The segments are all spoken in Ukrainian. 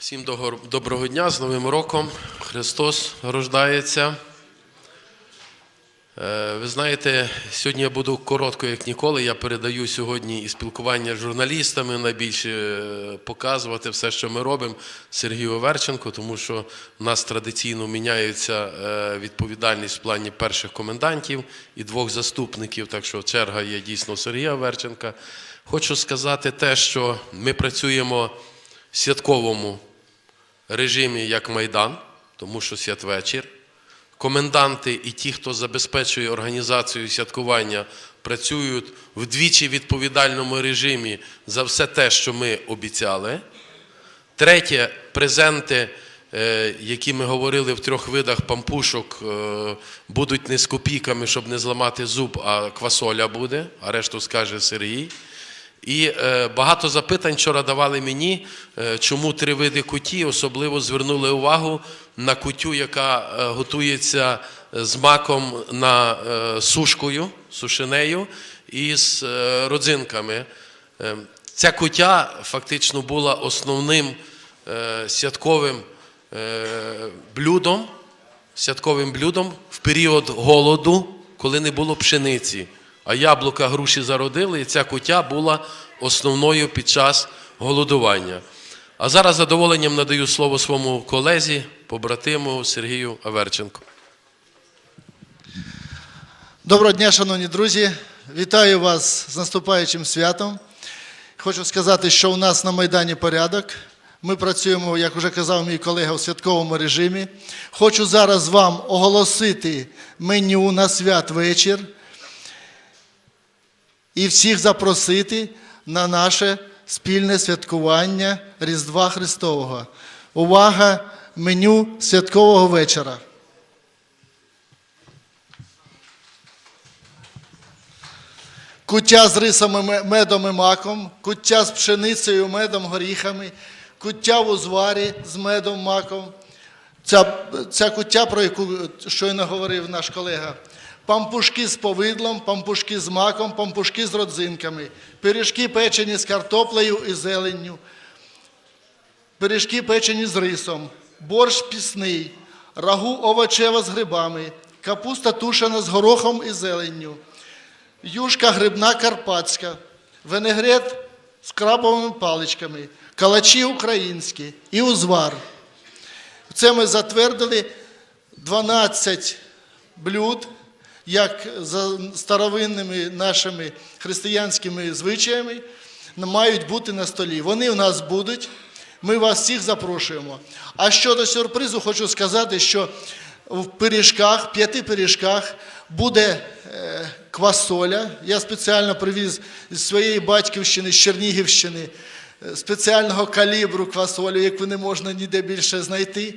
Всім доброго дня з Новим роком. Христос рождається. Е, Ви знаєте, сьогодні я буду коротко, як ніколи. Я передаю сьогодні і спілкування з журналістами найбільше е, показувати все, що ми робимо Сергію Оверченко, тому що в нас традиційно міняється е, відповідальність в плані перших комендантів і двох заступників. Так що черга є дійсно Сергія Оверченка. Хочу сказати те, що ми працюємо в святковому режимі як Майдан, тому що святвечір. Коменданти і ті, хто забезпечує організацію святкування, працюють вдвічі відповідальному режимі за все те, що ми обіцяли. Третє, презенти, е, які ми говорили в трьох видах пампушок, е, будуть не з копійками, щоб не зламати зуб, а квасоля буде, а решту скаже Сергій. І е, багато запитань вчора давали мені, е, чому три види куті, особливо звернули увагу на кутю, яка е, готується з маком на сушкою, сушенею і з родзинками. Ця кутя фактично була основним святковим блюдом, святковим блюдом в період голоду, коли не було пшениці. А яблука груші зародили, і ця кутя була основною під час голодування. А зараз задоволенням надаю слово своєму колезі, побратиму Сергію Аверченку. Доброго дня, шановні друзі. Вітаю вас з наступаючим святом. Хочу сказати, що у нас на Майдані порядок. Ми працюємо, як вже казав мій колега, у святковому режимі. Хочу зараз вам оголосити меню на святвечір і всіх запросити на наше спільне святкування Різдва Христового. Увага! Меню святкового вечора. куття з рисами, медом і маком, куття з пшеницею, медом, горіхами, куття в узварі з медом, маком. Ця, ця куття, про яку щойно говорив наш колега. Пампушки з повидлом, пампушки з маком, пампушки з родзинками, пиріжки печені з картоплею і зеленню, пиріжки печені з рисом, борщ пісний, рагу овочева з грибами, капуста тушена з горохом і зеленню, юшка грибна карпатська, винегрет з крабовими паличками, калачі українські і узвар. Це ми затвердили 12 блюд, як за старовинними нашими християнськими звичаями, мають бути на столі. Вони у нас будуть. Ми вас всіх запрошуємо. А щодо сюрпризу, хочу сказати, що в пиріжках, п'яти пиріжках буде е, квасоля. Я спеціально привіз з своєї батьківщини, з Чернігівщини, е, спеціального калібру квасолю, яку не можна ніде більше знайти.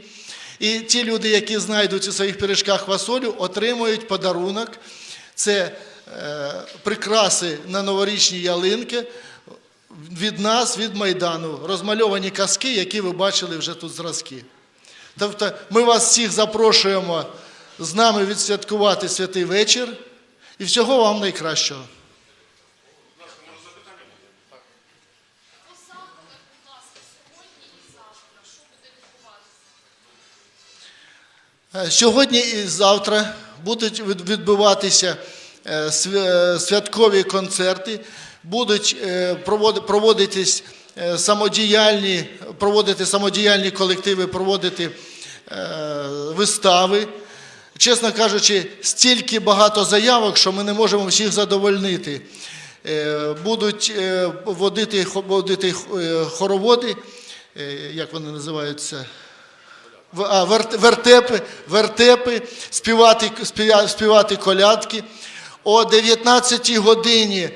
І ті люди, які знайдуть у своїх пиріжках квасолю, отримують подарунок. Це е, прикраси на новорічні ялинки від нас, від Майдану, розмальовані казки, які ви бачили вже тут зразки. Тобто ми вас всіх запрошуємо з нами відсвяткувати святий вечір і всього вам найкращого. Сьогодні і завтра будуть відбуватися е, е, святкові концерти, будуть е, проводитись е, самодіяльні, проводити самодіяльні колективи, проводити е, вистави. Чесно кажучи, стільки багато заявок, що ми не можемо всіх задовольнити. Е, Будуть е, водити, водити е, хороводи, е, як вони називаються? Вертепи, вертепи, співати, співати колядки. О 19 годині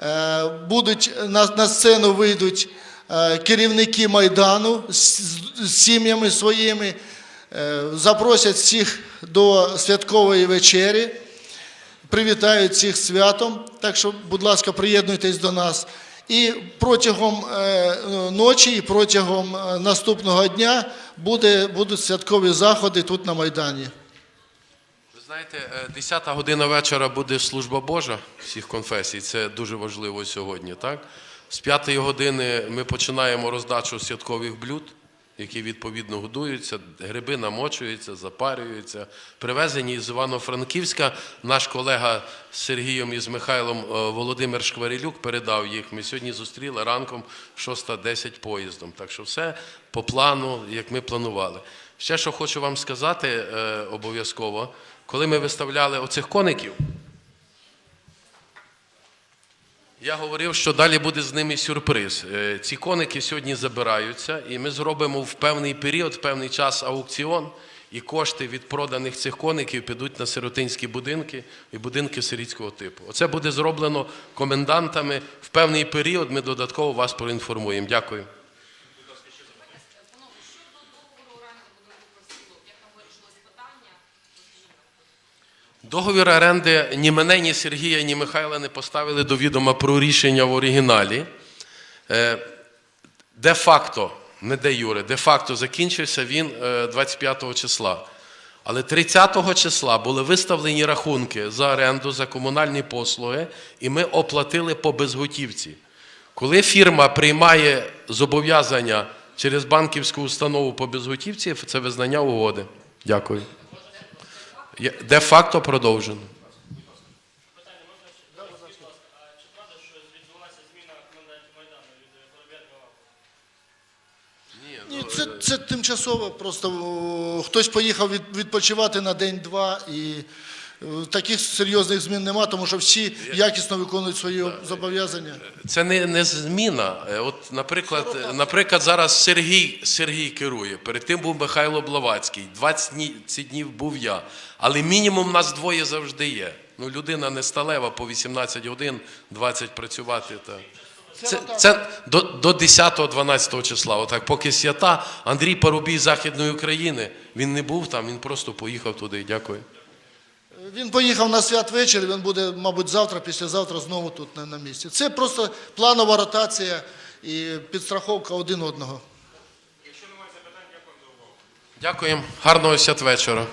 е, будуть на, на сцену вийдуть е, керівники Майдану з, з- з сім'ями своїми, е, запросять всіх до святкової вечері, привітають всіх святом. Так що, будь ласка, приєднуйтесь до нас. І протягом е, ночі, і протягом е, наступного дня буде, будуть святкові заходи тут на Майдані. Ви знаєте, е, 10 година вечора буде служба Божа всіх конфесій. Це дуже важливо сьогодні. Так? З 5 години ми починаємо роздачу святкових блюд. Які відповідно годуються, гриби намочуються, запарюються. Привезені із Івано-Франківська. Наш колега з Сергієм і з Михайлом е, Володимир Шкварилюк передав їх. Ми сьогодні зустріли ранком 6.10 поїздом. Так що все по плану, як ми планували. Ще що хочу вам сказати е, обов'язково, коли ми виставляли оцих коників. Я говорив, що далі буде з ними сюрприз. Е, Ці коники сьогодні забираються, і ми зробимо в певний період, в певний час аукціон, і кошти від проданих цих коників підуть на сиротинські будинки і будинки сирітського типу. Оце буде зроблено комендантами. В певний період ми додатково вас проінформуємо. Дякую. Панове, щодо договору оренди будинку профспілок, як там вирішилось питання? Договір оренди ні мене, ні Сергія, ні Михайла не поставили до відома про рішення в оригіналі. Е, Де-факто, не де Юре, де-факто закінчився він е, 25 числа. Але 30 числа були виставлені рахунки за оренду, за комунальні послуги, і ми оплатили по безготівці. Коли фірма приймає зобов'язання через банківську установу по безготівці, це визнання угоди. Дякую. Є- Де-факто продовжено. Ні, це, це тимчасово. Просто о, хтось поїхав від, відпочивати на день-два, і таких серйозних змін нема, тому що всі якісно виконують свої зобов'язання. Це не, не зміна. Е, От, наприклад, е, наприклад, зараз Сергій, Сергій керує. Перед тим був Михайло Блавацький. 20 днів, ці днів був я. Але мінімум нас двоє завжди є. Ну, людина не сталева по 18 годин, 20 працювати. Та. Це, це до, до 10-12 числа. Отак, поки свята, Андрій Парубій з Західної України, він не був там, він просто поїхав туди. Дякую. Він поїхав на святвечір, він буде, мабуть, завтра, післязавтра знову тут на, місці. Це просто планова ротація і підстраховка один одного. Якщо немає запитань, дякую за увагу. Дякуємо. Гарного святвечора.